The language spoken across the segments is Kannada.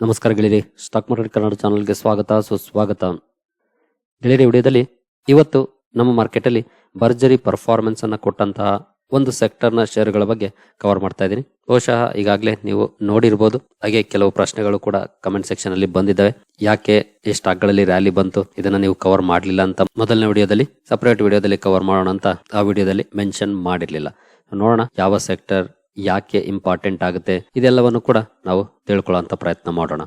ನಮಸ್ಕಾರ ಗೆಳೆಯರಿ, ಸ್ಟಾಕ್ ಮಾರ್ಕೆಟ್ ಕನ್ನಡ ಚಾನಲ್ಗೆ ಸ್ವಾಗತ, ಸುಸ್ವಾಗತ. ಗೆಳೆಯರಿ ವಿಡಿಯೋದಲ್ಲಿ ಇವತ್ತು ನಮ್ಮ ಮಾರ್ಕೆಟ್ ಅಲ್ಲಿ ಭರ್ಜರಿ ಪರ್ಫಾರ್ಮೆನ್ಸ್ ಅನ್ನು ಕೊಟ್ಟಂತಹ ಒಂದು ಸೆಕ್ಟರ್ನ ಶೇರ್ಗಳ ಬಗ್ಗೆ ಕವರ್ ಮಾಡ್ತಾ ಇದ್ದೀನಿ. ಬಹುಶಃ ಈಗಾಗಲೇ ನೀವು ನೋಡಿರ್ಬೋದು. ಹಾಗೆ ಕೆಲವು ಪ್ರಶ್ನೆಗಳು ಕೂಡ ಕಮೆಂಟ್ ಸೆಕ್ಷನ್ ಅಲ್ಲಿ ಬಂದಿದ್ದಾವೆ. ಯಾಕೆ ಈ ಸ್ಟಾಕ್ಗಳಲ್ಲಿ ರ್ಯಾಲಿ ಬಂತು? ಇದನ್ನ ನೀವು ಕವರ್ ಮಾಡಲಿಲ್ಲ ಅಂತ ಮೊದಲನೇ ವಿಡಿಯೋದಲ್ಲಿ ಸಪರೇಟ್ ವಿಡಿಯೋದಲ್ಲಿ ಕವರ್ ಮಾಡೋಣ ಅಂತ ಆ ವಿಡಿಯೋದಲ್ಲಿ ಮೆನ್ಷನ್ ಮಾಡಿರ್ಲಿಲ್ಲ. ನೋಡೋಣ ಯಾವ ಸೆಕ್ಟರ್ ಯಾಕೆ ಇಂಪಾರ್ಟೆಂಟ್ ಆಗುತ್ತೆ ಇದೆಲ್ಲವನ್ನು ಕೂಡ ನಾವು ತಿಳ್ಕೊಳ್ಳೋಂಥ ಪ್ರಯತ್ನ ಮಾಡೋಣ.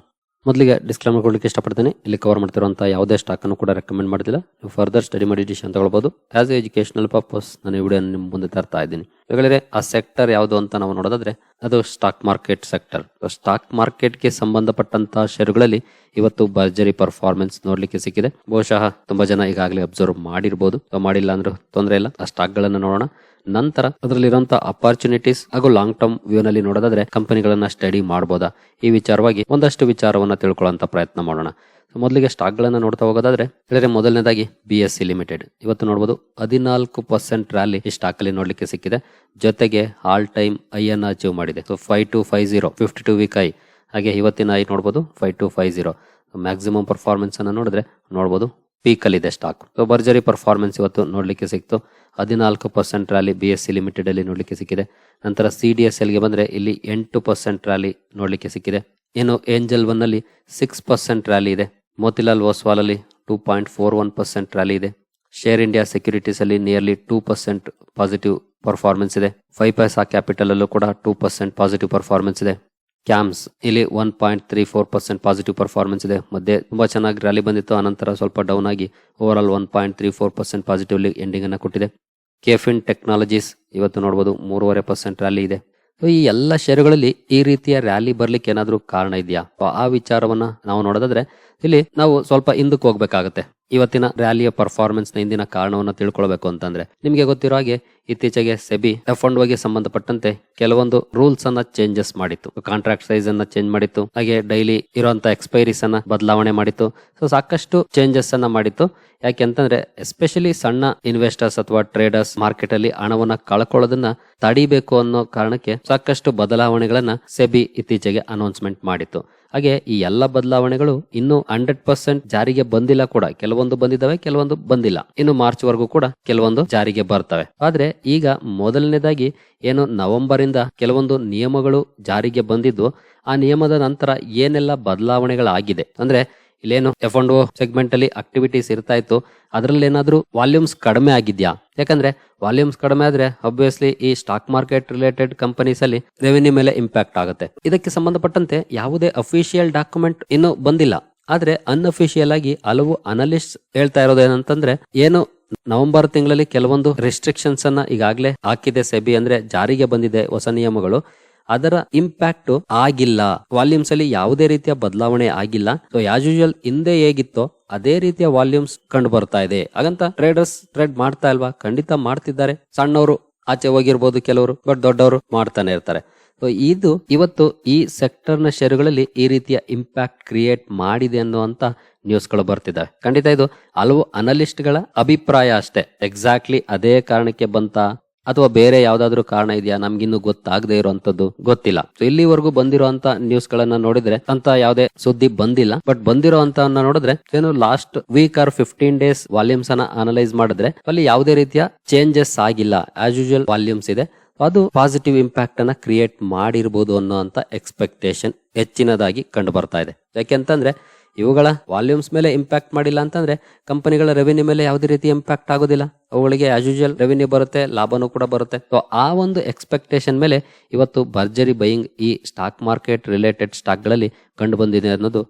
ಮೊದಲಿಗೆ ಡಿಸ್ಕ್ಲೈಮರ್ ಕೊಡ್ಲಿಕ್ಕೆ ಇಷ್ಟಪಡ್ತೀನಿ. ಇಲ್ಲಿ ಕವರ್ ಮಾಡ್ತಿರುವಂತಹ ಯಾವುದೇ ಸ್ಟಾಕ್ ಅನ್ನು ಕೂಡ ರೆಕಮೆಂಡ್ ಮಾಡ್ತಿಲ್ಲ. ನೀವು ಫರ್ದರ್ ಸ್ಟಡಿ ಮಾಡಿ ಡಿಸಿಷನ್ ತಗೊಳ್ಬಹುದು ಆಸ್ ಎಜುಕೇಶನಲ್ ಪರ್ಪಸ್ ನಾನು ಈ ವಿಡಿಯೋ ನಿಮ್ಮ ಮುಂದೆ ತರ್ತಾ ಇದ್ದೀನಿ. ಈಗಲೇ ಆ ಸೆಕ್ಟರ್ ಯಾವುದು ಅಂತ ನಾವು ನೋಡೋದಾದ್ರೆ, ಅದು ಸ್ಟಾಕ್ ಮಾರ್ಕೆಟ್ ಸೆಕ್ಟರ್ ಸ್ಟಾಕ್ ಮಾರ್ಕೆಟ್ಗೆ ಸಂಬಂಧಪಟ್ಟಂತಹ ಷೇರುಗಳಲ್ಲಿ ಇವತ್ತು ಭರ್ಜರಿ ಪರ್ಫಾರ್ಮೆನ್ಸ್ ನೋಡ್ಲಿಕ್ಕೆ ಸಿಕ್ಕಿದೆ. ಬಹುಶಃ ತುಂಬಾ ಜನ ಈಗಾಗಲೇ ಅಬ್ಸರ್ವ್ ಮಾಡಿರ್ಬೋದು. ಮಾಡಿಲ್ಲ ಅಂದ್ರೆ ತೊಂದರೆ ಇಲ್ಲ. ಆ ಸ್ಟಾಕ್ ಗಳನ್ನ ನೋಡೋಣ. ನಂತರ ಅದರಲ್ಲಿರುವಂತಹ ಅಪರ್ಚುನಿಟೀಸ್ ಹಾಗೂ ಲಾಂಗ್ ಟರ್ಮ್ ವ್ಯೂ ನಲ್ಲಿ ನೋಡೋದಾದ್ರೆ ಕಂಪನಿಗಳನ್ನ ಸ್ಟಡಿ ಮಾಡಬಹುದಾ ಈ ವಿಚಾರವಾಗಿ ಒಂದಷ್ಟು ವಿಚಾರವನ್ನ ತಿಳ್ಕೊಳ್ಳುವಂತ ಪ್ರಯತ್ನ ಮಾಡೋಣ. ಮೊದಲಿಗೆ ಸ್ಟಾಕ್ ಗಳನ್ನ ನೋಡ್ತಾ ಹೋಗೋದಾದ್ರೆ, ಹೇಳಿದ್ರೆ ಮೊದಲನೇದಾಗಿ ಬಿ ಎಸ್ ಸಿ ಲಿಮಿಟೆಡ್ ಇವತ್ತು ನೋಡಬಹುದು ಹದಿನಾಲ್ಕು ಪರ್ಸೆಂಟ್ ರ್ಯಾಲಿ ಈ ಸ್ಟಾಕ್ ಅಲ್ಲಿ ನೋಡ್ಲಿಕ್ಕೆ ಸಿಕ್ಕಿದೆ. ಜೊತೆಗೆ ಆಲ್ ಟೈಮ್ ಐ ಅನ್ನು ಅಚೀವ್ ಮಾಡಿದೆ. So five two five zero fifty two week high ಹಾಗೆ ಇವತ್ತಿನ ಐ ನೋಡಬಹುದು five two five zero maximum performance ಅನ್ನ ನೋಡಿದ್ರೆ ನೋಡಬಹುದು ಪೀಕ್ ಅಲ್ಲಿ ಇದೆ ಸ್ಟಾಕ್ ಸೊ ಭರ್ಜರಿ ಪರ್ಫಾರ್ಮೆನ್ಸ್ ಇವತ್ತು ನೋಡಲಿಕ್ಕೆ ಸಿಕ್ತು. ಹದಿನಾಲ್ಕು percent rally B S C limited ಅಲ್ಲಿ ನೋಡ್ಲಿಕ್ಕೆ ಸಿಕ್ಕಿದೆ. ನಂತರ ಸಿ ಡಿ ಎಸ್ ಎಲ್ಗೆ ಬಂದ್ರೆ ಇಲ್ಲಿ ಎಂಟು ಪರ್ಸೆಂಟ್ ರ್ಯಾಲಿ ನೋಡಲಿಕ್ಕೆ ಸಿಕ್ಕಿದೆ. ಏನು ಏಂಜಲ್ ಒನ್ ಅಲ್ಲಿ ಸಿಕ್ಸ್ ಪರ್ಸೆಂಟ್ ರ್ಯಾಲಿ ಇದೆ. ಮೋತಿಲಾಲ್ ಓಸ್ವಾಲ್ ಅಲ್ಲಿ two point four one percent rally ಇದೆ. ಶೇರ್ ಇಂಡಿಯಾ ಸೆಕ್ಯೂರಿಟೀಸ್ ಅಲ್ಲಿ nearly two percent positive performance ಇದೆ. ಫೈವ್ ಪೈಸಾ ಕ್ಯಾಪಿಟಲ್ ಅಲ್ಲೂ ಕೂಡ ಟೂ ಪರ್ಸೆಂಟ್ ಪಾಸಿಟಿವ್ ಪರ್ಫಾರ್ಮೆನ್ಸ್ ಇದೆ. ಕ್ಯಾಮ್ಸ್, ಇಲ್ಲಿ one point three four percent positive performance ಇದೆ. ಮಧ್ಯೆ ತುಂಬ ಚೆನ್ನಾಗಿ ರ್ಯಾಲಿ ಬಂದಿತ್ತು ಅನಂತರ ಸ್ವಲ್ಪ ಡೌನ್ ಆಗಿ overall one point three four percent positively ending ಅನ್ನು ಕೊಟ್ಟಿದೆ. ಕೆಫಿನ್ ಟೆಕ್ನಾಲಜೀಸ್ ಇವತ್ತು ನೋಡಬಹುದು ಮೂರುವರೆ ಪರ್ಸೆಂಟ್ ರ್ಯಾಲಿ ಇದೆ. ಈ ಎಲ್ಲ ಶೇರುಗಳಲ್ಲಿ ಈ ರೀತಿಯ ರ್ಯಾಲಿ ಬರ್ಲಿಕ್ಕೆ ಏನಾದರೂ ಕಾರಣ ಇದೆಯಾ? ಆ ವಿಚಾರವನ್ನ ನಾವು ನೋಡೋದಾದ್ರೆ ಇಲ್ಲಿ ನಾವು ಸ್ವಲ್ಪ ಹಿಂದಕ್ಕೆ ಹೋಗ್ಬೇಕಾಗತ್ತೆ. ಇವತ್ತಿನ ರ್ಯಾಲಿಯ ಪರ್ಫಾರ್ಮೆನ್ಸ್ನ ಹಿಂದಿನ ಕಾರಣವನ್ನು ತಿಳ್ಕೊಳ್ಬೇಕು ಅಂತಂದ್ರೆ, ನಿಮಗೆ ಗೊತ್ತಿರೋ ಹಾಗೆ ಇತ್ತೀಚೆಗೆ ಸೆಬಿ ಎಫ್ ಅಂಡ್ ಸಂಬಂಧಪಟ್ಟಂತೆ ಕೆಲವೊಂದು ರೂಲ್ಸ್ ಅನ್ನ ಚೇಂಜಸ್ ಮಾಡಿತ್ತು. ಕಾಂಟ್ರಾಕ್ಟ್ ಸೈಜ್ ಅನ್ನ ಚೇಂಜ್ ಮಾಡಿತ್ತು. ಹಾಗೆ ಡೈಲಿ ಇರುವಂತ ಎಕ್ಸ್ಪೈರೀಸ್ ಅನ್ನ ಬದಲಾವಣೆ ಮಾಡಿತ್ತು. ಸೊ ಸಾಕಷ್ಟು ಚೇಂಜಸ್ ಅನ್ನ ಮಾಡಿತ್ತು. ಯಾಕೆಂತಂದ್ರೆ ಎಸ್ಪೆಷಲಿ ಸಣ್ಣ ಇನ್ವೆಸ್ಟರ್ಸ್ ಅಥವಾ ಟ್ರೇಡರ್ಸ್ ಮಾರ್ಕೆಟ್ ಅಲ್ಲಿ ಹಣವನ್ನ ಕಳ್ಕೊಳ್ಳೋದನ್ನ ತಡಿಬೇಕು ಅನ್ನೋ ಕಾರಣಕ್ಕೆ ಸಾಕಷ್ಟು ಬದಲಾವಣೆಗಳನ್ನ ಸೆಬಿ ಇತ್ತೀಚೆಗೆ ಅನೌನ್ಸ್ಮೆಂಟ್ ಮಾಡಿತ್ತು. ಹಾಗೆ ಈ ಎಲ್ಲ ಬದಲಾವಣೆಗಳು ಇನ್ನು ಹಂಡ್ರೆಡ್ ಪರ್ಸೆಂಟ್ ಜಾರಿಗೆ ಬಂದಿಲ್ಲ ಕೂಡ. ಕೆಲವೊಂದು ಬಂದಿದ್ದಾವೆ, ಕೆಲವೊಂದು ಬಂದಿಲ್ಲ. ಇನ್ನು ಮಾರ್ಚ್ ವರೆಗೂ ಕೂಡ ಕೆಲವೊಂದು ಜಾರಿಗೆ ಬರ್ತವೆ. ಆದ್ರೆ ಈಗ ಮೊದಲನೇದಾಗಿ ಏನು ನವೆಂಬರ್ ಇಂದ ಕೆಲವೊಂದು ನಿಯಮಗಳು ಜಾರಿಗೆ ಬಂದಿದ್ದು, ಆ ನಿಯಮದ ನಂತರ ಏನೆಲ್ಲ ಬದಲಾವಣೆಗಳಾಗಿದೆ? ಅಂದ್ರೆ ಇಲ್ಲೇನು ಎಫ್ ಅಂಡ್ ಓ ಸೆಗ್ಮೆಂಟ್ ಅಲ್ಲಿ ಆಕ್ಟಿವಿಟೀಸ್ ಇರ್ತಾ ಇತ್ತು ಅದರಲ್ಲಿ ಏನಾದರೂ ವಾಲ್ಯೂಮ್ಸ್ ಕಡಿಮೆ ಆಗಿದ್ಯಾ? ಯಾಕಂದ್ರೆ ವಾಲ್ಯೂಮ್ಸ್ ಕಡಿಮೆ ಆದ್ರೆ ಅಬ್ವಿಯಸ್ಲಿ ಈ ಸ್ಟಾಕ್ ಮಾರ್ಕೆಟ್ ರಿಲೇಟೆಡ್ ಕಂಪನೀಸ್ ಅಲ್ಲಿ ರೆವೆನ್ಯೂ ಮೇಲೆ ಇಂಪ್ಯಾಕ್ಟ್ ಆಗುತ್ತೆ. ಇದಕ್ಕೆ ಸಂಬಂಧಪಟ್ಟಂತೆ ಯಾವುದೇ ಅಫಿಷಿಯಲ್ ಡಾಕ್ಯುಮೆಂಟ್ ಇನ್ನು ಬಂದಿಲ್ಲ. ಆದ್ರೆ ಅನ್ಅಫಿಷಿಯಲ್ ಆಗಿ ಹಲವು ಅನಲಿಸ್ಟ್ ಹೇಳ್ತಾ ಇರೋದೇನಂತಂದ್ರೆ ಏನು ನವೆಂಬರ್ ತಿಂಗಳಲ್ಲಿ ಕೆಲವೊಂದು ರೆಸ್ಟ್ರಿಕ್ಷನ್ಸ್ ಅನ್ನ ಈಗಾಗಲೇ ಹಾಕಿದೆ ಸೆಬಿ ಅಂದ್ರೆ ಜಾರಿಗೆ ಬಂದಿದೆ ಹೊಸ ನಿಯಮಗಳು. ಅದರ ಇಂಪ್ಯಾಕ್ಟ್ ಆಗಿಲ್ಲ. ವಾಲ್ಯೂಮ್ಸ್ ಅಲ್ಲಿ ಯಾವುದೇ ರೀತಿಯ ಬದಲಾವಣೆ ಆಗಿಲ್ಲ. ಸೊ ಯಾಸ್ ಯೂಶುವಲ್ ಹಿಂದೆ ಹೇಗಿತ್ತೋ ಅದೇ ರೀತಿಯ ವಾಲ್ಯೂಮ್ಸ್ ಕಂಡು ಬರ್ತಾ ಇದೆ. ಹಾಗಂತ ಟ್ರೇಡರ್ಸ್ ಟ್ರೇಡ್ ಮಾಡ್ತಾ ಇಲ್ವಾ? ಖಂಡಿತ ಮಾಡ್ತಿದ್ದಾರೆ. ಸಣ್ಣವರು ಆಚೆ ಹೋಗಿರ್ಬೋದು ಕೆಲವರು ಬಟ್ ದೊಡ್ಡವರು ಮಾಡ್ತಾನೆ ಇರ್ತಾರೆ. ಇದು ಇವತ್ತು ಈ ಸೆಕ್ಟರ್ನ ಷೇರುಗಳಲ್ಲಿ ಈ ರೀತಿಯ ಇಂಪ್ಯಾಕ್ಟ್ ಕ್ರಿಯೇಟ್ ಮಾಡಿದೆ ಅನ್ನುವಂತ ನ್ಯೂಸ್ಗಳು ಬರ್ತಿದ್ದಾವೆ. ಖಂಡಿತ ಇದು ಹಲವು ಅನಲಿಸ್ಟ್ಗಳ ಅಭಿಪ್ರಾಯ ಅಷ್ಟೇ. ಎಕ್ಸಾಕ್ಟ್ಲಿ ಅದೇ ಕಾರಣಕ್ಕೆ ಬಂತ ಅಥವಾ ಬೇರೆ ಯಾವ್ದಾದ್ರು ಕಾರಣ ಇದೆಯಾ? ನಮ್ಗಿನ್ನು ಗೊತ್ತಾಗದೆ ಇರುವಂತದ್ದು ಗೊತ್ತಿಲ್ಲ. ಸೊ ಇಲ್ಲಿವರೆಗೂ ಬಂದಿರುವಂತ ನ್ಯೂಸ್ ಗಳನ್ನ ನೋಡಿದ್ರೆ ಅಂತ ಯಾವುದೇ ಸುದ್ದಿ ಬಂದಿಲ್ಲ. ಬಟ್ ಬಂದಿರೋ ಅಂತ ನೋಡಿದ್ರೆ ಏನು last week or fifteen days volumes ಅನ್ನ ಅನಲೈಸ್ ಮಾಡಿದ್ರೆ ಅಲ್ಲಿ ಯಾವುದೇ ರೀತಿಯ ಚೇಂಜಸ್ ಆಗಿಲ್ಲ. ಆಸ್ ಯೂಶುವಲ್ ವಾಲ್ಯೂಮ್ಸ್ ಇದೆ. ಅದು ಪಾಸಿಟಿವ್ ಇಂಪ್ಯಾಕ್ಟ್ ಅನ್ನ ಕ್ರಿಯೇಟ್ ಮಾಡಿರ್ಬೋದು ಅನ್ನೋ ಅಂತ ಎಕ್ಸ್ಪೆಕ್ಟೇಷನ್ ಹೆಚ್ಚಿನದಾಗಿ ಕಂಡು ಬರ್ತಾ ಇದೆ. ಯಾಕೆಂತಂದ್ರೆ ಇವುಗಳ ವಾಲ್ಯೂಮ್ಸ್ ಮೇಲೆ ಇಂಪ್ಯಾಕ್ಟ್ ಮಾಡಿಲ್ಲ ಅಂತಂದ್ರೆ, ಕಂಪನಿಗಳ ರೆವೆನ್ಯೂ ಮೇಲೆ ಯಾವುದೇ ರೀತಿ ಇಂಪ್ಯಾಕ್ಟ್ ಆಗೋದಿಲ್ಲ. ಅವುಗಳಿಗೆ ಆಸ್ ಯೂಶುವಲ್ ರೆವೆನ್ಯೂ ಬರುತ್ತೆ, ಲಾಭನೂ ಕೂಡ ಬರುತ್ತೆ. ಸೊ ಆ ಒಂದು ಎಕ್ಸ್ಪೆಕ್ಟೇಷನ್ ಮೇಲೆ ಇವತ್ತು ಭರ್ಜರಿ ಬೈಯಿಂಗ್ ಈ ಸ್ಟಾಕ್ ಮಾರ್ಕೆಟ್ ರಿಲೇಟೆಡ್ ಸ್ಟಾಕ್ಗಳಲ್ಲಿ ಕಂಡು ಬಂದಿದೆ ಅನ್ನೋದು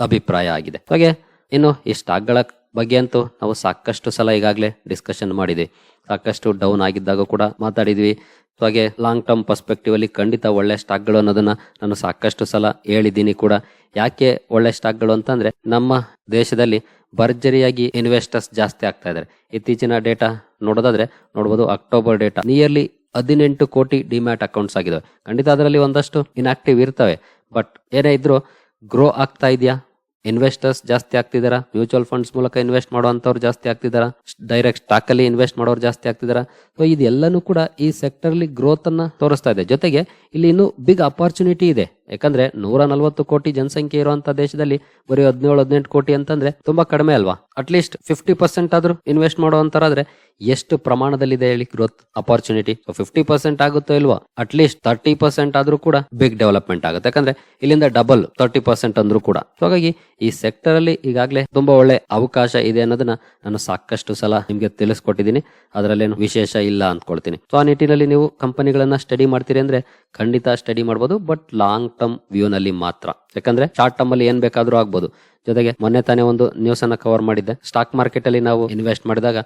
ಅಭಿಪ್ರಾಯ ಆಗಿದೆ. ಹಾಗೆ, ಇನ್ನು ಈ ಸ್ಟಾಕ್ಗಳ ಬಗ್ಗೆ ಅಂತೂ ನಾವು ಸಾಕಷ್ಟು ಸಲ ಈಗಾಗಲೇ ಡಿಸ್ಕಷನ್ ಮಾಡಿದ್ವಿ. ಸಾಕಷ್ಟು ಡೌನ್ ಆಗಿದ್ದಾಗ ಕೂಡ ಮಾತಾಡಿದ್ವಿ. ಸೊ ಹಾಗೆ ಲಾಂಗ್ ಟರ್ಮ್ ಪರ್ಸ್ಪೆಕ್ಟಿವ್ ಅಲ್ಲಿ ಖಂಡಿತ ಒಳ್ಳೆ ಸ್ಟಾಕ್ಗಳು ಅನ್ನೋದನ್ನ ನಾನು ಸಾಕಷ್ಟು ಸಲ ಹೇಳಿದ್ದೀನಿ ಕೂಡ. ಯಾಕೆ ಒಳ್ಳೆ ಸ್ಟಾಕ್ಗಳು ಅಂತಂದ್ರೆ ನಮ್ಮ ದೇಶದಲ್ಲಿ ಭರ್ಜರಿಯಾಗಿ ಇನ್ವೆಸ್ಟರ್ಸ್ ಜಾಸ್ತಿ ಆಗ್ತಾ ಇದ್ದಾರೆ ಇತ್ತೀಚಿನ ಡೇಟಾ ನೋಡೋದಾದ್ರೆ ನೋಡಬಹುದು ಅಕ್ಟೋಬರ್ ಡೇಟಾ ನಿಯರ್ಲಿ ಹದಿನೆಂಟು ಕೋಟಿ ಡಿಮ್ಯಾಟ್ ಅಕೌಂಟ್ಸ್ ಆಗಿದಾವೆ. ಖಂಡಿತ ಅದರಲ್ಲಿ ಒಂದಷ್ಟು ಇನ್ಆಕ್ಟಿವ್ ಇರ್ತವೆ. ಬಟ್ ಏನೇ ಇದ್ರು ಗ್ರೋ ಆಗ್ತಾ ಇದೆಯಾ? ಇನ್ವೆಸ್ಟರ್ಸ್ ಜಾಸ್ತಿ ಆಗ್ತಿದಾರ? ಮ್ಯೂಚುವಲ್ ಫಂಡ್ಸ್ ಮೂಲಕ ಇನ್ವೆಸ್ಟ್ ಮಾಡುವಂಥವ್ರು ಜಾಸ್ತಿ ಆಗ್ತಿದಾರ? ಡೈರೆಕ್ಟ್ ಸ್ಟಾಕ್ ಅಲ್ಲಿ ಇನ್ವೆಸ್ಟ್ ಮಾಡೋರು ಜಾಸ್ತಿ ಆಗ್ತಿದಾರ? ಸೊ ಇದೆಲ್ಲನೂ ಕೂಡ ಈ ಸೆಕ್ಟರ್ ಅಲ್ಲಿ ಗ್ರೋತ್ ಅನ್ನ ತೋರಿಸ್ತಾ ಇದೆ. ಜೊತೆಗೆ ಇಲ್ಲಿ ಇನ್ನು ಬಿಗ್ ಅಪಾರ್ಚುನಿಟಿ ಇದೆ. ಯಾಕಂದ್ರೆ ನೂರ ನಲ್ವತ್ತು ಕೋಟಿ ಜನಸಂಖ್ಯೆ ಇರುವಂತ ದೇಶದಲ್ಲಿ ಬರೀ ಹದಿನೇಳು, ಹದಿನೆಂಟು ಕೋಟಿ ಅಂತಂದ್ರೆ ತುಂಬಾ ಕಡಿಮೆ ಅಲ್ವಾ? ಅಟ್ಲೀಸ್ಟ್ ಫಿಫ್ಟಿ ಪರ್ಸೆಂಟ್ ಆದ್ರೂ ಇನ್ವೆಸ್ಟ್ ಮಾಡುವಂತರಾದ್ರೆ ಎಷ್ಟು ಪ್ರಮಾಣದಲ್ಲಿದೆ ಹೇಳಿ ಗ್ರೋತ್ ಅಪಾರ್ಚುನಿಟಿ ಫಿಫ್ಟಿ ಪರ್ಸೆಂಟ್ ಆಗುತ್ತೋ ಇಲ್ವಾ? ಅಟ್ಲೀಸ್ಟ್ ತರ್ಟಿ ಪರ್ಸೆಂಟ್ ಆದ್ರೂ ಕೂಡ ಬಿಗ್ ಡೆವಲಪ್ಮೆಂಟ್ ಆಗುತ್ತೆ. ಯಾಕಂದ್ರೆ ಇಲ್ಲಿಂದ ಡಬಲ್ ತರ್ಟಿ ಪರ್ಸೆಂಟ್ ಅಂದ್ರೂ ಕೂಡ. ಹಾಗಾಗಿ ಈ ಸೆಕ್ಟರ್ ಅಲ್ಲಿ ಈಗಾಗಲೇ ತುಂಬಾ ಒಳ್ಳೆ ಅವಕಾಶ ಇದೆ ಅನ್ನೋದನ್ನ ನಾನು ಸಾಕಷ್ಟು ಸಲ ನಿಮ್ಗೆ ತಿಳಿಸ್ಕೊಟ್ಟಿದ್ದೀನಿ. ಅದರಲ್ಲೇನು ವಿಶೇಷ ಇಲ್ಲ ಅಂದ್ಕೊಳ್ತೀನಿ. ಸೊ ಆ ನಿಟ್ಟಿನಲ್ಲಿ ನೀವು ಕಂಪನಿಗಳನ್ನ ಸ್ಟಡಿ ಮಾಡ್ತೀರಿ ಅಂದ್ರೆ ಖಂಡಿತ ಸ್ಟಡಿ ಮಾಡ್ಬೋದು. ಬಟ್ ಲಾಂಗ್ ಟರ್ಮ್ ವ್ಯೂ ನಲ್ಲಿ ಮಾತ್ರ. ಯಾಕಂದ್ರೆ ಶಾರ್ಟ್ ಟರ್ಮ್ ಅಲ್ಲಿ ಏನ್ ಬೇಕಾದ್ರೂ ಆಗ್ಬೋದು. ಜೊತೆಗೆ ಮೊನ್ನೆ ತಾನೇ ಒಂದು ನ್ಯೂಸ್ ಅನ್ನ ಕವರ್ ಮಾಡಿದ್ದೆ. ಸ್ಟಾಕ್ ಮಾರ್ಕೆಟ್ ಅಲ್ಲಿ ನಾವು ಇನ್ವೆಸ್ಟ್ ಮಾಡಿದಾಗ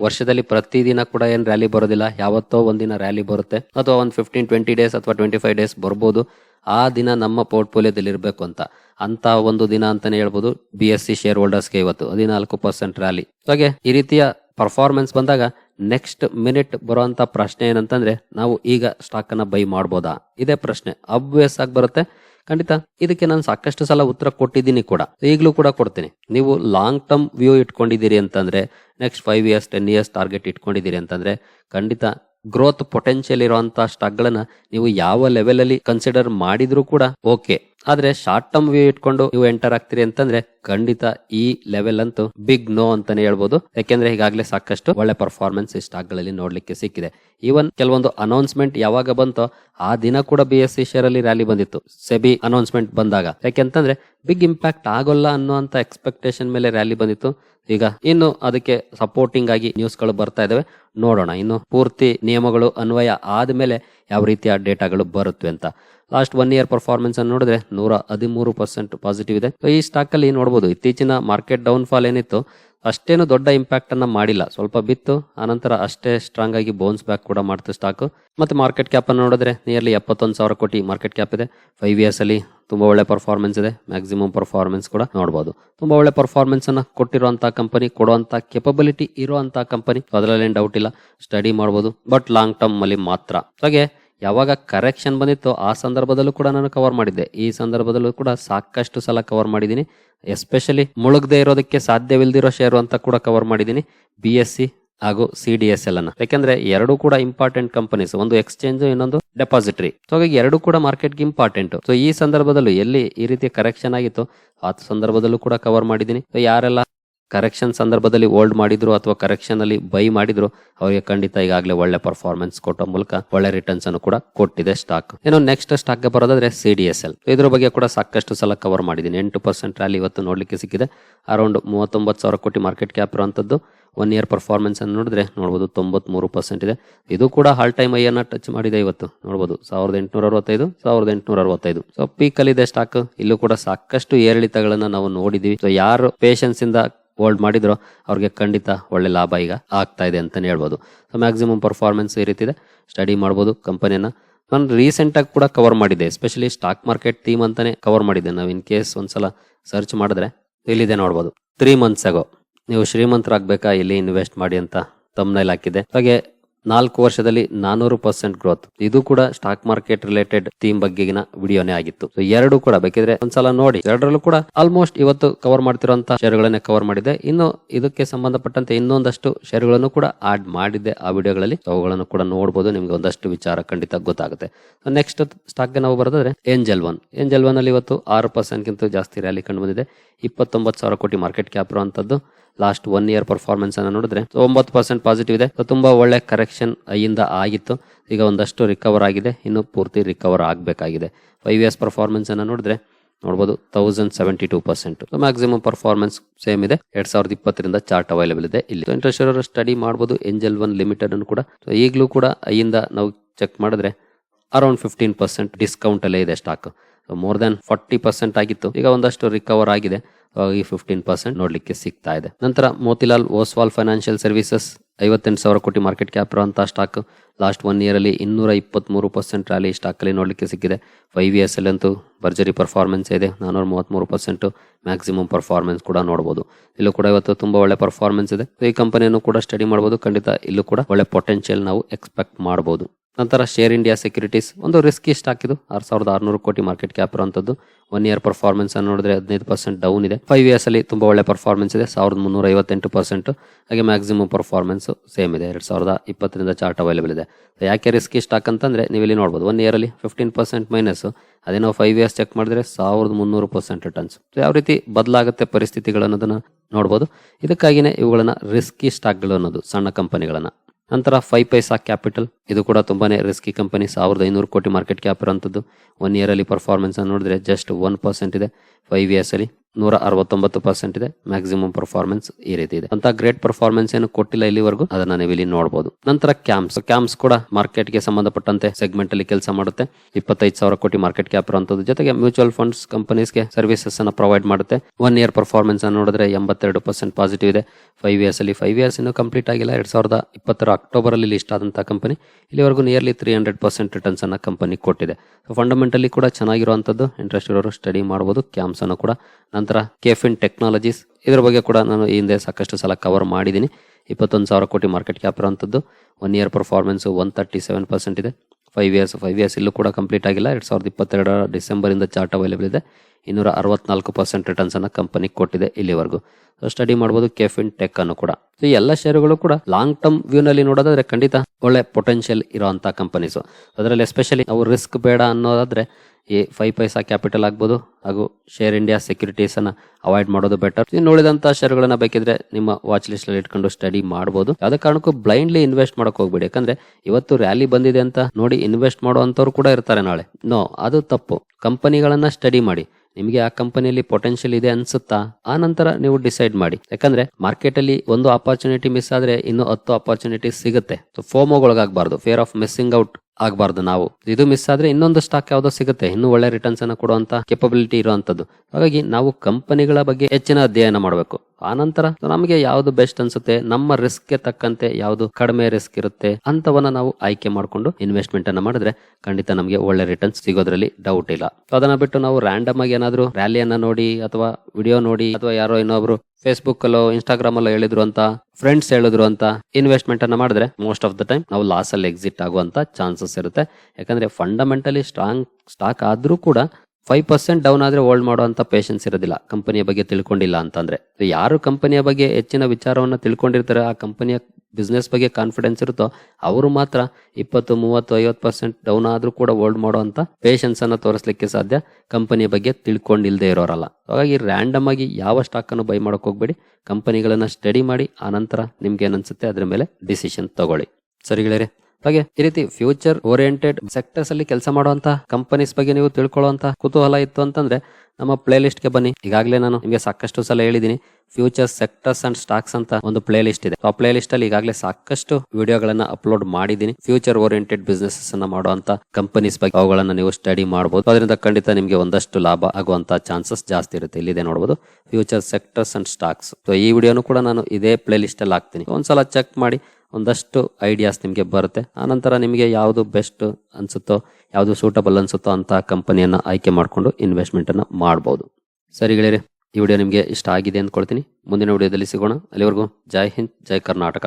ವರ್ಷದಲ್ಲಿ ಪ್ರತಿದಿನ ಕೂಡ ಏನ್ ರ್ಯಾಲಿ ಬರೋದಿಲ್ಲ. ಯಾವತ್ತೋ ಒಂದಿನ ರ್ಯಾಲಿ ಬರುತ್ತೆ. ಅಥವಾ ಒಂದು ಫಿಫ್ಟೀನ್ ಟ್ವೆಂಟಿ ಡೇಸ್ ಅಥವಾ ಟ್ವೆಂಟಿ ಫೈವ್ ಡೇಸ್ ಬರ್ಬೋದು. ಆ ದಿನ ನಮ್ಮ ಪೋರ್ಟ್ಫೋಲಿಯೋದಲ್ಲಿ ಇರಬೇಕು ಅಂತ. ಅಂತ ಒಂದು ದಿನ ಅಂತಾನೆ ಹೇಳ್ಬೋದು ಬಿ ಎಸ್ ಸಿ ಶೇರ್ ಹೋಲ್ಡರ್ಸ್ಗೆ ಇವತ್ತು. ಹದಿನಾಲ್ಕು ಪರ್ಸೆಂಟ್ ರ್ಯಾಲಿ ಹಾಗೆ ಈ ರೀತಿಯ ಪರ್ಫಾರ್ಮೆನ್ಸ್ ಬಂದಾಗ ನೆಕ್ಸ್ಟ್ ಮಿನಿಟ್ ಬರುವಂತ ಪ್ರಶ್ನೆ ಏನಂತಂದ್ರೆ ನಾವು ಈಗ ಸ್ಟಾಕ್ ಅನ್ನ ಬೈ ಮಾಡ್ಬೋದಾ? ಇದೇ ಪ್ರಶ್ನೆ. ಅಬ್ವಿಯಸ್ ಆಗಿ ಬರುತ್ತೆ. ಖಂಡಿತ ಇದಕ್ಕೆ ನಾನು ಸಾಕಷ್ಟು ಸಲ ಉತ್ತರ ಕೊಟ್ಟಿದ್ದೀನಿ ಕೂಡ. ಈಗಲೂ ಕೂಡ ಕೊಡ್ತೀನಿ. ನೀವು ಲಾಂಗ್ ಟರ್ಮ್ ವ್ಯೂ ಇಟ್ಕೊಂಡಿದ್ದೀರಿ ಅಂತಂದ್ರೆ next five years ten years target ಇಟ್ಕೊಂಡಿದ್ದೀರಿ ಅಂತಂದ್ರೆ, ಖಂಡಿತ ಗ್ರೋತ್ ಪೊಟೆನ್ಷಿಯಲ್ ಇರುವಂತ ಸ್ಟಾಕ್ಗಳನ್ನ ನೀವು ಯಾವ ಲೆವೆಲ್ ಅಲ್ಲಿ ಕನ್ಸಿಡರ್ ಮಾಡಿದ್ರು ಕೂಡ ಓಕೆ ಆದ್ರೆ ಶಾರ್ಟ್ ಟರ್ಮ್ ವ್ಯೂ ಇಟ್ಕೊಂಡು ನೀವು ಎಂಟರ್ ಆಗ್ತೀರಿ ಅಂತಂದ್ರೆ ಖಂಡಿತ ಈ ಲೆವೆಲ್ ಅಂತೂ ಬಿಗ್ ನೋ ಅಂತಾನೆ ಹೇಳ್ಬೋದು. ಯಾಕೆಂದ್ರೆ ಈಗಾಗಲೇ ಸಾಕಷ್ಟು ಒಳ್ಳೆ ಪರ್ಫಾರ್ಮೆನ್ಸ್ ಈ ಸ್ಟಾಕ್ಗಳಲ್ಲಿ ನೋಡ್ಲಿಕ್ಕೆ ಸಿಕ್ಕಿದೆ. ಈವನ್ ಕೆಲವೊಂದು ಅನೌನ್ಸ್ಮೆಂಟ್ ಯಾವಾಗ ಬಂತೋ ಆ ದಿನ ಕೂಡ ಬಿ ಎಸ್ ಸಿ ಶೇರ್ ಅಲ್ಲಿ ರ್ಯಾಲಿ ಬಂದಿತ್ತು. ಸೆಬಿ ಅನೌನ್ಸ್ಮೆಂಟ್ ಬಂದಾಗ. ಯಾಕೆಂತಂದ್ರೆ ಬಿಗ್ ಇಂಪ್ಯಾಕ್ಟ್ ಆಗೋಲ್ಲ ಅನ್ನುವಂತ ಎಕ್ಸ್ಪೆಕ್ಟೇಷನ್ ಮೇಲೆ ರ್ಯಾಲಿ ಬಂದಿತ್ತು. ಈಗ ಇನ್ನು ಅದಕ್ಕೆ ಸಪೋರ್ಟಿಂಗ್ ಆಗಿ ನ್ಯೂಸ್ಗಳು ಬರ್ತಾ ಇದಾವೆ. ನೋಡೋಣ. ಇನ್ನು ಪೂರ್ತಿ ನಿಯಮಗಳು ಅನ್ವಯ ಆದ್ಮೇಲೆ ಯಾವ ರೀತಿ ಆ ಡೇಟಾಗಳು ಬರುತ್ತೆ ಅಂತ. ಲಾಸ್ಟ್ ಒನ್ ಇಯರ್ ಪರ್ಫಾರ್ಮೆನ್ಸ್ ಅನ್ನು ನೋಡಿದ್ರೆ ನೂರ ಹದಿಮೂರು ಪರ್ಸೆಂಟ್ ಪಾಸಿಟಿವ್ ಇದೆ. ಈ ಸ್ಟಾಕ್ ಅಲ್ಲಿ ನೋಡಬಹುದು ಇತ್ತೀಚಿನ ಮಾರ್ಕೆಟ್ ಡೌನ್ ಫಾಲ್ ಏನಿತ್ತು ಅಷ್ಟೇನು ದೊಡ್ಡ ಇಂಪ್ಯಾಕ್ಟ್ ಅನ್ನ ಮಾಡಿಲ್ಲ. ಸ್ವಲ್ಪ ಬಿತ್ತು, ಆನಂತರ ಅಷ್ಟೇ ಸ್ಟ್ರಾಂಗ್ ಆಗಿ ಬೌನ್ಸ್ ಬ್ಯಾಕ್ ಕೂಡ ಮಾಡ್ತು ಸ್ಟಾಕ್ ಮತ್ತೆ ಮಾರ್ಕೆಟ್ ಕ್ಯಾಪ್ ಅನ್ನು ನೋಡಿದ್ರೆ ನಿಯರ್ಲಿ ಎಪ್ಪತ್ತೊಂದು ಸಾವಿರ ಕೋಟಿ ಮಾರ್ಕೆಟ್ ಕ್ಯಾಪ್ ಇದೆ. ಫೈವ್ ಇಯರ್ಸ್ ಅಲ್ಲಿ ತುಂಬಾ ಒಳ್ಳೆ ಪರ್ಫಾರ್ಮೆನ್ಸ್ ಇದೆ. ಮ್ಯಾಕ್ಸಿಮಮ್ ಪರ್ಫಾರ್ಮೆನ್ಸ್ ಕೂಡ ನೋಡಬಹುದು ತುಂಬಾ ಒಳ್ಳೆ ಪರ್ಫಾರ್ಮೆನ್ಸ್ ಅನ್ನ ಕೊಟ್ಟಿರುವಂತಹ ಕಂಪನಿ ಕೊಡುವಂತ ಕೆಪಬಿಲಿಟಿ ಇರುವಂತಹ ಕಂಪನಿ ಅದರಲ್ಲಿ ಡೌಟ್ ಇಲ್ಲ. ಸ್ಟಡಿ ಮಾಡಬಹುದು ಬಟ್ ಲಾಂಗ್ ಟರ್ಮ್ ಅಲ್ಲಿ ಮಾತ್ರ. ಹಾಗೆ ಯಾವಾಗ ಕರೆಕ್ಷನ್ ಬಂದಿತ್ತು ಆ ಸಂದರ್ಭದಲ್ಲೂ ಕೂಡ ನಾನು ಕವರ್ ಮಾಡಿದ್ದೆ. ಈ ಸಂದರ್ಭದಲ್ಲೂ ಕೂಡ ಸಾಕಷ್ಟು ಸಲ ಕವರ್ ಮಾಡಿದ್ದೀನಿ. ಎಸ್ಪೆಷಲಿ ಮುಳುಗದೆ ಇರೋದಕ್ಕೆ ಸಾಧ್ಯವಿಲ್ಲದಿರೋ ಶೇರು ಅಂತ ಕೂಡ ಕವರ್ ಮಾಡಿದ್ದೀನಿ. ಬಿ ಎಸ್ ಸಿ ಹಾಗೂ ಸಿ ಡಿ ಎಸ್ ಎಲ್ ಅನ್ನ. ಯಾಕಂದ್ರೆ ಎರಡು ಕೂಡ ಇಂಪಾರ್ಟೆಂಟ್ ಕಂಪನೀಸ್ ಒಂದು ಎಕ್ಸ್ಚೇಂಜ್ ಇನ್ನೊಂದು ಡೆಪಾಸಿಟರಿ ಸೊ ಹಾಗಾಗಿ ಎರಡು ಕೂಡ ಮಾರ್ಕೆಟ್ಗೆ ಇಂಪಾರ್ಟೆಂಟ್ ಸೊ ಈ ಸಂದರ್ಭದಲ್ಲೂ ಎಲ್ಲಿ ಈ ರೀತಿ ಕರೆಕ್ಷನ್ ಆಗಿತ್ತು ಆ ಸಂದರ್ಭದಲ್ಲೂ ಕೂಡ ಕವರ್ ಮಾಡಿದ್ದೀನಿ. ಸೊ ಯಾರೆಲ್ಲ ಕರೆಕ್ಷನ್ ಸಂದರ್ಭದಲ್ಲಿ ಹೋಲ್ಡ್ ಮಾಡಿದ್ರು ಅಥವಾ ಕರೆಕ್ಷನ್ ಅಲ್ಲಿ ಬೈ ಮಾಡಿದ್ರು, ಅವರಿಗೆ ಖಂಡಿತ ಈಗಾಗಲೇ ಒಳ್ಳೆ ಪರ್ಫಾರ್ಮೆನ್ಸ್ ಕೊಟ್ಟ ಮೂಲಕ ಒಳ್ಳೆ ರಿಟರ್ನ್ಸ್ ಅನ್ನು ಕೂಡ ಕೊಟ್ಟಿದೆ ಸ್ಟಾಕ್ ಇನ್ನು ನೆಕ್ಸ್ಟ್ ಸ್ಟಾಕ್ಗೆ ಬರೋದಾದ್ರೆ ಸಿ ಡಿ ಎಸ್ ಎಲ್ ಇದ್ರ ಬಗ್ಗೆ ಕೂಡ ಸಾಕಷ್ಟು ಸಲ ಕವರ್ ಮಾಡಿದ್ದೀನಿ. ಎಂಟು ಪರ್ಸೆಂಟ್ ರ್ಯಾಲಿ ಇವತ್ತು ನೋಡ್ಲಿಕ್ಕೆ ಸಿಕ್ಕಿದೆ. ಅರೌಂಡ್ ಮೂವತ್ತೊಂಬತ್ತು ಸಾವಿರ ಕೋಟಿ ಮಾರ್ಕೆಟ್ ಕ್ಯಾಪ್ ಇರುವಂತದ್ದು. ಒನ್ ಇಯರ್ ಪರ್ಫಾರ್ಮೆನ್ಸ್ ಅನ್ನು ನೋಡಿದ್ರೆ ನೋಡಬಹುದು ತೊಂಬತ್ಮೂರು ಪರ್ಸೆಂಟ್ ಇದೆ. ಇದು ಕೂಡ ಹಾಲ್ ಟೈಮ್ ಐ ಅನ್ನ ಟಚ್ ಮಾಡಿದೆ ಇವತ್ತು. ನೋಡಬಹುದು ಸಾವಿರದ ಎಂಟುನೂರ ಅರವತ್ತೈದು ಸಾವಿರದ ಎಂಟುನೂರ ಅರವತ್ತೈದು ಸೊ ಪೀಕ್ ಅಲ್ಲಿ ಇದೆ ಸ್ಟಾಕ್ ಇಲ್ಲೂ ಕೂಡ ಸಾಕಷ್ಟು ಏರಿಳಿತಗಳನ್ನ ನಾವು ನೋಡಿದೀವಿ. ಸೊ ಯಾರು ಪೇಷನ್ಸ್ ಇಂದ ಹೋಲ್ಡ್ ಮಾಡಿದ್ರು, ಅವ್ರಿಗೆ ಖಂಡಿತ ಒಳ್ಳೆ ಲಾಭ ಈಗ ಆಗ್ತಾ ಇದೆ ಅಂತಲೇ ಹೇಳ್ಬೋದು. ಸೊ ಮ್ಯಾಕ್ಸಿಮಮ್ ಪರ್ಫಾರ್ಮೆನ್ಸ್ ಈ ರೀತಿ ಇದೆ ಸ್ಟಡಿ ಮಾಡ್ಬೋದು ಕಂಪನಿಯನ್ನು ನಾನು ರೀಸೆಂಟಾಗಿ ಕೂಡ ಕವರ್ ಮಾಡಿದ್ದೆ ಎಸ್ಪೆಷಲಿ ಸ್ಟಾಕ್ ಮಾರ್ಕೆಟ್ ಥೀಮ್ ಅಂತಲೇ ಕವರ್ ಮಾಡಿದ್ದೆ. ನಾವು ಇನ್ ಕೇಸ್ ಒಂದ್ಸಲ ಸರ್ಚ್ ಮಾಡಿದ್ರೆ ಇಲ್ಲಿದೆ ನೋಡ್ಬೋದು. ತ್ರೀ ಮಂತ್ಸ್ ಆಗೋ ನೀವು ಶ್ರೀಮಂತರಾಗಬೇಕಾ, ಇಲ್ಲಿ ಇನ್ವೆಸ್ಟ್ ಮಾಡಿ ಅಂತ ತಮ್ಮನೇಲಿ ಹಾಕಿದೆ ಹಾಗೆ ನಾಲ್ಕು ವರ್ಷದಲ್ಲಿ ನಾನೂರು ಪರ್ಸೆಂಟ್ ಗ್ರೋತ್. ಇದು ಕೂಡ ಸ್ಟಾಕ್ ಮಾರ್ಕೆಟ್ ರಿಲೇಟೆಡ್ ಥೀಮ್ ಬಗ್ಗೆಗಿನ ವಿಡಿಯೋನೇ ಆಗಿತ್ತು. ಎರಡು ಕೂಡ ಬೇಕಿದ್ರೆ ಒಂದ್ಸಲ ನೋಡಿ. ಎರಡರಲ್ಲೂ ಕೂಡ ಆಲ್ಮೋಸ್ಟ್ ಇವತ್ತು ಕವರ್ ಮಾಡ್ತಿರುವಂತ ಶೇರ್ಗಳನ್ನೇ ಕವರ್ ಮಾಡಿದೆ. ಇನ್ನು ಇದಕ್ಕೆ ಸಂಬಂಧಪಟ್ಟಂತೆ ಇನ್ನೊಂದಷ್ಟು ಶೇರ್ಗಳನ್ನು ಕೂಡ ಆಡ್ ಮಾಡಿದ್ದೆ ಆ ವಿಡಿಯೋಗಳಲ್ಲಿ. ಅವುಗಳನ್ನು ಕೂಡ ನೋಡಬಹುದು ನಿಮ್ಗೆ ಒಂದಷ್ಟು ವಿಚಾರ ಖಂಡಿತ ಗೊತ್ತಾಗುತ್ತೆ. ನೆಕ್ಸ್ಟ್ ಸ್ಟಾಕ್ಗೆ ನಾವು ಬರೋದಾದ್ರೆ ಏಂಜಲ್ ಒನ್ ಏಂಜಲ್ ಒನ್ ಅಲ್ಲಿ ಇವತ್ತು ಆರು ಪರ್ಸೆಂಟ್ ಗಿಂತ ಜಾಸ್ತಿ ರ್ಯಾಲಿ ಕಂಡು ಬಂದಿದೆ. ಇಪ್ಪತ್ತೊಂಬತ್ತು ಸಾವಿರ ಕೋಟಿ ಮಾರ್ಕೆಟ್ ಕ್ಯಾಪ್ ಇರುವಂತದ್ದು. ಲಾಸ್ಟ್ ಒನ್ ಇಯರ್ ಪರ್ಫಾರ್ಮೆನ್ಸ್ ಅನ್ನ ನೋಡಿದ್ರೆ. ಒಂಬತ್ತು ಪರ್ಸೆಂಟ್ ಪಾಸಿಟಿವ್ ಇದೆ. ತುಂಬಾ ಒಳ್ಳೆ ಕರೆಕ್ಷನ್ ಐಯಿಂದ ಆಗಿತ್ತು. ಈಗ ಒಂದಷ್ಟು ರಿಕವರ್ ಆಗಿದೆ. ಇನ್ನು ಪೂರ್ತಿ ರಿಕವರ್ ಆಗಬೇಕಾಗಿದೆ. ಫೈವ್ ಇಯರ್ಸ್ ಪರ್ಫಾರ್ಮೆನ್ಸ್ ಅನ್ನ ನೋಡಿದ್ರೆ ನೋಡಬಹುದು thousand seventy two percent maximum performance same ಇದೆ. ಎರಡ್ ಸಾವಿರದ ಇಪ್ಪತ್ತರಿಂದ ಚಾರ್ಟ್ ಅವೈಲೇಬಲ್ ಇದೆ ಇಲ್ಲಿ. ಇಂಟ್ರೆಸ್ಟ್ ಸ್ಟಡಿ ಮಾಡಬಹುದು ಎಂಜಲ್ ಒನ್ ಲಿಮಿಟೆಡ್ ಅನ್ನು ಕೂಡ. ಈಗಲೂ ಕೂಡ ಐಯಿಂದ ನಾವು ಚೆಕ್ ಮಾಡಿದ್ರೆ ಅರೌಂಡ್ ಫಿಫ್ಟೀನ್ ಪರ್ಸೆಂಟ್ ಡಿಸ್ಕೌಂಟ್ ಅಲ್ಲೇ ಇದೆ stock more than forty percent ಆಗಿತ್ತು. ಈಗ ಒಂದಷ್ಟು ರಿಕವರ್ ಆಗಿದೆ. ಈ ಫಿಫ್ಟೀನ್ ಪರ್ಸೆಂಟ್ ನೋಡ್ಲಿಕ್ಕೆ ಸಿಗ್ತಾ ಇದೆ. ನಂತರ ಮೋತಿಲಾಲ್, ಓಸ್ವಾಲ್ ಫೈನಾನ್ಷಿಯಲ್ ಸರ್ವಿಸಸ್, ಐವತ್ತೆಂಟು ಸಾವಿರ ಕೋಟಿ ಮಾರ್ಕೆಟ್ ಕ್ಯಾಪ್ ಇರುವಂತಹ ಸ್ಟಾಕ್ ಲಾಸ್ಟ್ ಒನ್ ಇಯರ್ ಅಲ್ಲಿ ಇನ್ನೂರ ಇಪ್ಪತ್ಮೂರು ಪರ್ಸೆಂಟ್ ರಾಲಿ ಸ್ಟಾಕ್ ಅಲ್ಲಿ ನೋಡ್ಲಿಕ್ಕೆ ಸಿಕ್ಕಿದೆ. ಫೈವ್ ಇಯರ್ಸ್ ಅಲ್ಲಿ ಅಂತೂ ಭರ್ಜರಿ ಪರ್ಫಾರ್ಮೆನ್ಸ್ ಇದೆ. ನಾನೂರ ಮೂವತ್ಮೂರು ಪರ್ಸೆಂಟ್ ಮ್ಯಾಕ್ಸಿಮಮ್ ಪರ್ಫಾರ್ಮೆನ್ಸ್ ಕೂಡ ನೋಡಬಹುದು ಇಲ್ಲೂ ಕೂಡ ಇವತ್ತು ತುಂಬಾ ಒಳ್ಳೆ ಪರ್ಫಾರ್ಮೆನ್ಸ್ ಇದೆ. ಈ ಕಂಪನಿಯನ್ನು ಕೂಡ ಸ್ಟಡಿ ಮಾಡಬಹುದು ಖಂಡಿತ ಇಲ್ಲೂ ಕೂಡ ಒಳ್ಳೆ ಪೊಟೆನ್ಶಿಯಲ್ ನಾವು ಎಕ್ಸ್ಪೆಕ್ಟ್ ಮಾಡಬಹುದು ನಂತರ ಶೇರ್ ಇಂಡಿಯಾ ಸೆಕ್ಯೂರಿಟೀಸ್ ಒಂದು ರಿಸ್ಕಿ ಸ್ಟಾಕ್ ಇದು ಆರು ಸಾವಿರದ ಆರುನೂರು ಕೋಟಿ ಮಾರ್ಕೆಟ್ ಕ್ಯಾಪ್ ಇರುವಂತದ್ದು. ಒನ್ ಇಯರ್ ಪರ್ಫಾರ್ಮೆನ್ಸ್ ಅನ್ನು ನೋಡಿದ್ರೆ ಹದಿನೈದು ಪರ್ಸೆಂಟ್ ಡೌನ್ ಇದೆ. ಫೈವ್ ಇಯರ್ಸ್ ಅಲ್ಲಿ ತುಂಬಾ ಒಳ್ಳೆ ಪರ್ಫಾರ್ಮೆನ್ಸ್ ಇದೆ. ಸಾವಿರದ ಮುನ್ನೂರ ಐವತ್ತೆಂಟು ಪರ್ಸೆಂಟ್ ಹಾಗೆ ಮ್ಯಾಕ್ಸಿಮಮ್ ಪರ್ಫಾರ್ಮೆನ್ಸ್ ಸೇಮ್ ಇದೆ. ಎರಡು ಸಾವಿರದ ಇಪ್ಪತ್ತರಿಂದ ಚಾರ್ಟ್ ಅವೈಲೇಬಲ್ ಇದೆ. ಯಾಕೆ ರಿಸ್ಕಿ ಸ್ಟಾಕ್ ಅಂತಂದ್ರೆ ನೀವು ಇಲ್ಲಿ ನೋಡಬಹುದು ಒನ್ ಇಯರ್ ಅಲ್ಲಿ ಫಿಫ್ಟೀನ್ ಪರ್ಸೆಂಟ್ ಮೈನಸ್ ಅದೇ ನಾವು ಫೈವ್ ಇಯರ್ಸ್ ಚೆಕ್ ಮಾಡಿದ್ರೆ ಸಾವಿರದ ಮುನ್ನೂರು ಪರ್ಸೆಂಟ್ ರಿಟರ್ನ್ಸ್ ಯಾವ ರೀತಿ ಬದಲಾಗುತ್ತೆ ಪರಿಸ್ಥಿತಿಗಳು ಅನ್ನೋದನ್ನ ನೋಡಬಹುದು ಇದಕ್ಕಾಗಿನೇ ಇವುಗಳನ್ನ ರಿಸ್ಕಿ ಸ್ಟಾಕ್ಗಳು ಅನ್ನೋದು ಸಣ್ಣ ಕಂಪನಿಗಳನ್ನ ನಂತರ ಫೈವ್ ಪೈಸಾ ಕ್ಯಾಪಿಟಲ್ ಇದು ಕೂಡ ತುಂಬಾನೇ ರಿಸ್ಕಿ ಕಂಪನಿ ಸಾವಿರದ ಐನೂರು ಕೋಟಿ ಮಾರ್ಕೆಟ್ ಕ್ಯಾಪ್ ಇರುವಂಥದ್ದು ಒನ್ ಇಯರಲ್ಲಿ ಪರ್ಫಾರ್ಮೆನ್ಸ್ ನೋಡಿದ್ರೆ ಜಸ್ಟ್ ಒನ್ ಪರ್ಸೆಂಟ್ ಇದೆ ಫೈವ್ ಇಯರ್ಸ್ ಅಲ್ಲಿ. ನೂರ ಅರವತ್ತೊಂಬತ್ತು ಪರ್ಸೆಂಟ್ ಇದೆ. ಮ್ಯಾಕ್ಸಿಮಮ್ ಪರ್ಫಾರ್ಮೆನ್ಸ್ ಈ ರೀತಿ ಇದೆ. ಅಂತ ಗ್ರೇಟ್ ಪರ್ಫಾರ್ಮೆನ್ಸ್ ಏನು ಕೊಟ್ಟಿಲ್ಲ ಇಲ್ಲಿವರೆಗೂ, ಅದನ್ನ ನೀವು ಇಲ್ಲಿ ನೋಡಬಹುದು ನಂತರ ಕ್ಯಾಂಪ್ಸ್ ಕ್ಯಾಂಪ್ಸ್ ಕೂಡ ಮಾರ್ಕೆಟ್ಗೆ ಸಂಬಂಧಪಟ್ಟಂತೆ ಸೆಗ್ಮೆಂಟ್ ಅಲ್ಲಿ ಕೆಲಸ ಮಾಡುತ್ತೆ. ಇಪ್ಪತ್ತೈದು ಸಾವಿರ ಕೋಟಿ ಮಾರ್ಕೆಟ್ ಕ್ಯಾಪ್ ಇರುವಂತದ್ದು ಜೊತೆಗೆ ಮ್ಯೂಚುವಲ್ ಫಂಡ್ಸ್ ಕಂಪನೀಸ್ಗೆ ಸರ್ವಿಸಸ್ ಅನ್ನ ಪ್ರೊವೈಡ್ ಮಾಡುತ್ತೆ. ಒನ್ ಇಯರ್ ಪರ್ಫಾರ್ಮೆನ್ಸ್ ಅನ್ನು ನೋಡಿದ್ರೆ ಎಂಬತ್ತೆರಡು ಪರ್ಸೆಂಟ್ ಪಾಸಿಟಿವ್ ಇದೆ. ಫೈವ್ ಇಯರ್ಸ್ ಅಲ್ಲಿ ಫೈವ್ ಇಯರ್ಸ್ ಇನ್ನೂ ಕಂಪ್ಲೀಟ್ ಆಗಿಲ್ಲ. ಎರಡ್ ಸಾವಿರದ ಇಪ್ಪತ್ತರ ಅಕ್ಟೋಬರ್ ಅಲ್ಲಿ ಲಿಸ್ಟ್ ಆದಂತಹ ಕಂಪನಿ ಇಲ್ಲಿವರೆಗೂ nearly three hundred percent returns ಅನ್ನ ಕಂಪನಿ ಕೊಟ್ಟಿದೆ. ಫಂಡಮೆಂಟಲಿ ಕೂಡ ಚೆನ್ನಾಗಿರುವಂತದ್ದು ಇಂಟ್ರೆಸ್ಟ್ ಇರೋರು ಸ್ಟಡಿ ಮಾಡಬಹುದು ಕ್ಯಾಂಪ್ಸ್ ಅನ್ನು ಕೂಡ. ನಂತರ ಕೆಫಿನ್ ಟೆಕ್ನಾಲಜೀಸ್ ಇದರ ಬಗ್ಗೆ ಕೂಡ ನಾನು ಈ ಹಿಂದೆ ಸಾಕಷ್ಟು ಸಲ ಕವರ್ ಮಾಡಿದ್ದೀನಿ. ಇಪ್ಪತ್ತೊಂದು ಸಾವಿರ ಕೋಟಿ ಮಾರ್ಕೆಟ್ ಕ್ಯಾಪ್ ಇರುವಂಥದ್ದು one year performance one thirty seven percent ಇದೆ. ಫೈವ್ ಇಯರ್ಸ್ ಫೈವ್ ಇಯರ್ಸ್ ಇಲ್ಲೂ ಕೂಡ ಕಂಪ್ಲೀಟ್ ಆಗಿಲ್ಲ. ಎರಡು ಸಾವಿರದ ಇಪ್ಪತ್ತೆರಡರ ಡಿಸೆಂಬರಿಂದ ಚಾರ್ಟ್ ಅವೈಲೇಬಲ್ ಇದೆ. ಇನ್ನೂರ ಅರವತ್ನಾಲ್ಕು ಪರ್ಸೆಂಟ್ ರಿಟರ್ನ್ಸ್ ಅನ್ನ ಕಂಪನಿ ಕೊಟ್ಟಿದೆ ಇಲ್ಲಿವರೆಗೂ. ಸ್ಟಡಿ ಮಾಡಬಹುದು ಕೆಫಿನ್ ಟೆಕ್ ಅನ್ನು ಕೂಡ. ಸೊ ಈ ಎಲ್ಲ ಶೇರುಗಳು ಕೂಡ ಲಾಂಗ್ ಟರ್ಮ್ ವ್ಯೂ ನಲ್ಲಿ ನೋಡೋದಾದ್ರೆ ಖಂಡಿತ ಒಳ್ಳೆ ಪೊಟೆನ್ಶಿಯಲ್ ಇರುವಂತಹ ಕಂಪನೀಸ್ ಅದರಲ್ಲಿ ಎಸ್ಪೆಷಲಿ ಅವು ರಿಸ್ಕ್ ಬೇಡ ಅನ್ನೋದಾದ್ರೆ ಈ ಫೈವ್ ಪೈಸಾ ಕ್ಯಾಪಿಟಲ್ ಆಗ್ಬೋದು ಹಾಗೂ ಶೇರ್ ಇಂಡಿಯಾ ಸೆಕ್ಯೂರಿಟೀಸ್ ಅನ್ನ ಅವಾಯ್ಡ್ ಮಾಡೋದು ಬೆಟರ್ ಇನ್ನು ಉಳಿದಂತಹ ಷೇರುಗಳನ್ನು ಬೇಕಿದ್ರೆ ನಿಮ್ಮ ವಾಚ್ ಲಿಸ್ಟ್ ಅಲ್ಲಿ ಇಟ್ಕೊಂಡು ಸ್ಟಡಿ ಮಾಡಬಹುದು ಯಾವ ಕಾರಣಕ್ಕೂ ಬ್ಲೈಂಡ್ಲಿ ಇನ್ವೆಸ್ಟ್ ಮಾಡಕ್ ಹೋಗ್ಬೇಡಿ. ಯಾಕಂದ್ರೆ ಇವತ್ತು ರ್ಯಾಲಿ ಬಂದಿದೆ ಅಂತ ನೋಡಿ ಇನ್ವೆಸ್ಟ್ ಮಾಡುವಂತವ್ರು ಕೂಡ ಇರ್ತಾರೆ ನಾಳೆ. ನೋ ಅದು ತಪ್ಪು. ಕಂಪನಿಗಳನ್ನ ಸ್ಟಡಿ ಮಾಡಿ. ನಿಮಗೆ ಆ ಕಂಪನಿಯಲ್ಲಿ ಪೊಟೆನ್ಷಿಯಲ್ ಇದೆ ಅನ್ಸುತ್ತಾ? ಆ ನಂತರ ನೀವು ಡಿಸೈಡ್ ಮಾಡಿ. ಯಾಕಂದ್ರೆ ಮಾರ್ಕೆಟ್ ಅಲ್ಲಿ ಒಂದು ಅಪಾರ್ಚುನಿಟಿ ಮಿಸ್ ಆದ್ರೆ ಇನ್ನು ಹತ್ತು ಅಪಾರ್ಚುನಿಟಿ ಸಿಗುತ್ತೆ. ಸೊ ಫೋಮೋಗೊಳಗಾಗಬಾರ್ದು ಫೇರ್ ಆಫ್ ಮಿಸ್ಸಿಂಗ್ ಔಟ್ ಆಗಬಾರ್ದು ನಾವು. ಇದು ಮಿಸ್ ಆದ್ರೆ ಇನ್ನೊಂದು ಸ್ಟಾಕ್ ಯಾವ್ದೋ ಸಿಗುತ್ತೆ. ಇನ್ನು ಒಳ್ಳೆ ರಿಟರ್ನ್ಸ್ ಅನ್ನ ಕೊಡುವಂತ ಕೆಪಬಿಲಿಟಿ ಇರುವಂತದ್ದು ಹಾಗಾಗಿ ನಾವು ಕಂಪನಿಗಳ ಬಗ್ಗೆ ಹೆಚ್ಚಿನ ಅಧ್ಯಯನ ಮಾಡಬೇಕು. ಆನಂತರ ನಮಗೆ ಯಾವ್ದು ಬೆಸ್ಟ್ ಅನ್ಸುತ್ತೆ, ನಮ್ಮ ರಿಸ್ಕ್ಗೆ ತಕ್ಕಂತೆ ಯಾವ್ದು ಕಡಿಮೆ ರಿಸ್ಕ್ ಇರುತ್ತೆ ಅಂತವನ್ನ ನಾವು ಆಯ್ಕೆ ಮಾಡ್ಕೊಂಡು ಇನ್ವೆಸ್ಟ್ಮೆಂಟ್ ಅನ್ನ ಮಾಡಿದ್ರೆ ಖಂಡಿತ ನಮಗೆ ಒಳ್ಳೆ ರಿಟರ್ನ್ಸ್ ಸಿಗೋದ್ರಲ್ಲಿ ಡೌಟ್ ಇಲ್ಲ. ಅದನ್ನ ಬಿಟ್ಟು ನಾವು ರ್ಯಾಂಡಮ್ ಆಗಿ ಏನಾದ್ರು ರ್ಯಾಲಿಯನ್ನ ನೋಡಿ ಅಥವಾ ವಿಡಿಯೋ ನೋಡಿ ಅಥವಾ ಯಾರೋ ಇನ್ನೊಬ್ರು ಫೇಸ್ಬುಕ್ ಅಲ್ಲೋ ಇನ್ಸ್ಟಾಗ್ರಾಮ್ ಅಲ್ಲೋ ಹೇಳಿದ್ರು ಅಂತ ಫ್ರೆಂಡ್ಸ್ ಹೇಳಿದ್ರು ಅಂತ ಇನ್ವೆಸ್ಟ್ಮೆಂಟ್ ಅನ್ನ ಮಾಡಿದ್ರೆ ಮೋಸ್ಟ್ ಆಫ್ ದ ಟೈಮ್ ನಾವು ಲಾಸ್ ಅಲ್ಲಿ ಎಕ್ಸಿಟ್ ಆಗುವಂತ ಚಾನ್ಸಸ್ ಇರುತ್ತೆ. ಯಾಕಂದ್ರೆ ಫಂಡಮೆಂಟಲಿ ಸ್ಟ್ರಾಂಗ್ ಸ್ಟಾಕ್ ಆದ್ರೂ ಕೂಡ ಫೈವ್ ಪರ್ಸೆಂಟ್ ಡೌನ್ ಆದ್ರೆ ಹೋಲ್ಡ್ ಮಾಡುವಂಥ ಪೇಷನ್ಸ್ ಇರೋದಿಲ್ಲ. ಕಂಪನಿಯ ಬಗ್ಗೆ ತಿಳ್ಕೊಂಡಿಲ್ಲ ಅಂತಂದ್ರೆ. ಯಾರು ಕಂಪನಿಯ ಬಗ್ಗೆ ಹೆಚ್ಚಿನ ವಿಚಾರವನ್ನ ತಿಳ್ಕೊಂಡಿರ್ತಾರೆ, ಆ ಕಂಪನಿಯ ಬಿಸ್ನೆಸ್ ಬಗ್ಗೆ ಕಾನ್ಫಿಡೆನ್ಸ್ ಇರುತ್ತೋ, ಅವರು ಮಾತ್ರ ಇಪ್ಪತ್ತು, ಮೂವತ್ತು, ಐವತ್ತು ಪರ್ಸೆಂಟ್ ಡೌನ್ ಆದ್ರೂ ಕೂಡ ಹೋಲ್ಡ್ ಮಾಡುವಂತ ಪೇಷನ್ಸ್ ಅನ್ನ ತೋರಿಸ್ಲಿಕ್ಕೆ ಸಾಧ್ಯ. ಕಂಪನಿಯ ಬಗ್ಗೆ ತಿಳ್ಕೊಂಡಿಲ್ದೇ ಇರೋರಲ್ಲ. ಹಾಗಾಗಿ ರ್ಯಾಂಡಮ್ ಆಗಿ ಯಾವ ಸ್ಟಾಕ್ ಅನ್ನು ಬೈ ಮಾಡೋಕೆ ಹೋಗ್ಬೇಡಿ. ಕಂಪನಿಗಳನ್ನ ಸ್ಟಡಿ ಮಾಡಿ ಆ ನಂತರ ನಿಮ್ಗೆ ಏನನ್ಸುತ್ತೆ ಅದರ ಮೇಲೆ ಡಿಸಿಷನ್ ತಗೊಳ್ಳಿ. ಸರಿಗಳೇ ಹಾಗೆ ಈ ರೀತಿ ಫ್ಯೂಚರ್ ಓರಿಯೆಂಟೆಡ್ ಸೆಕ್ಟರ್ಸ್ ಅಲ್ಲಿ ಕೆಲಸ ಮಾಡುವಂತ ಕಂಪನೀಸ್ ಬಗ್ಗೆ ನೀವು ತಿಳ್ಕೊಳ್ಳುವಂತ ಕುತೂಹಲ ಇತ್ತು ಅಂತಂದ್ರೆ ನಮ್ಮ ಪ್ಲೇ ಲಿಸ್ಟ್ಗೆ ಬನ್ನಿ. ಈಗಾಗಲೇ ನಾನು ನಿಮಗೆ ಸಾಕಷ್ಟು ಸಲ ಹೇಳಿದೀನಿ ಫ್ಯೂಚರ್ ಸೆಕ್ಟರ್ಸ್ ಅಂಡ್ ಸ್ಟಾಕ್ಸ್ ಅಂತ ಒಂದು ಪ್ಲೇ ಲಿಸ್ಟ್ ಇದೆ. ಆ ಪ್ಲೇ ಲಿಸ್ಟ್ ಅಲ್ಲಿ ಈಗಾಗಲೇ ಸಾಕಷ್ಟು ವಿಡಿಯೋಗಳನ್ನ ಅಪ್ಲೋಡ್ ಮಾಡಿದೀನಿ. ಫ್ಯೂಚರ್ ಓರಿಯೆಂಟೆಡ್ ಬಿಸ್ನೆಸ್ ಅನ್ನ ಮಾಡುವಂತ ಕಂಪನೀಸ್ ಬಗ್ಗೆ ಅವುಗಳನ್ನ ನೀವು ಸ್ಟಡಿ ಮಾಡಬಹುದು ಅದರಿಂದ ಖಂಡಿತ ನಿಮಗೆ ಒಂದಷ್ಟು ಲಾಭ ಆಗುವಂತ ಚಾನ್ಸಸ್ ಜಾಸ್ತಿ ಇರುತ್ತೆ. ಇಲ್ಲಿದೆ ನೋಡಬಹುದು ಫ್ಯೂಚರ್ ಸೆಕ್ಟರ್ಸ್ ಅಂಡ್ ಸ್ಟಾಕ್ಸ್ ಈ ವಿಡಿಯೋನು ಕೂಡ ನಾನು ಇದೇ ಪ್ಲೇ ಲಿಸ್ಟ್ ಅಲ್ಲಿ ಹಾಕ್ತೀನಿ. ಒಂದ್ಸಲ ಚೆಕ್ ಮಾಡಿ ಒಂದಷ್ಟು ಐಡಿಯಾಸ್ ನಿಮಗೆ ಬರುತ್ತೆ. ಆನಂತರ ನಿಮಗೆ ಯಾವುದು ಬೆಸ್ಟ್ ಅನಿಸುತ್ತೋ, ಯಾವುದು ಸೂಟಬಲ್ ಅನ್ಸುತ್ತೋ ಅಂತ ಕಂಪನಿಯನ್ನು ಆಯ್ಕೆ ಮಾಡಿಕೊಂಡು ಇನ್ವೆಸ್ಟ್ಮೆಂಟನ್ನು ಮಾಡ್ಬೋದು. ಸರಿ ಗೆಳೆಯರೆ, ಈ ವಿಡಿಯೋ ನಿಮಗೆ ಇಷ್ಟ ಆಗಿದೆ ಅಂದ್ಕೊಳ್ತೀನಿ. ಮುಂದಿನ ವಿಡಿಯೋದಲ್ಲಿ ಸಿಗೋಣ. ಅಲ್ಲಿವರೆಗೂ ಜೈ ಹಿಂದ್, ಜೈ ಕರ್ನಾಟಕ.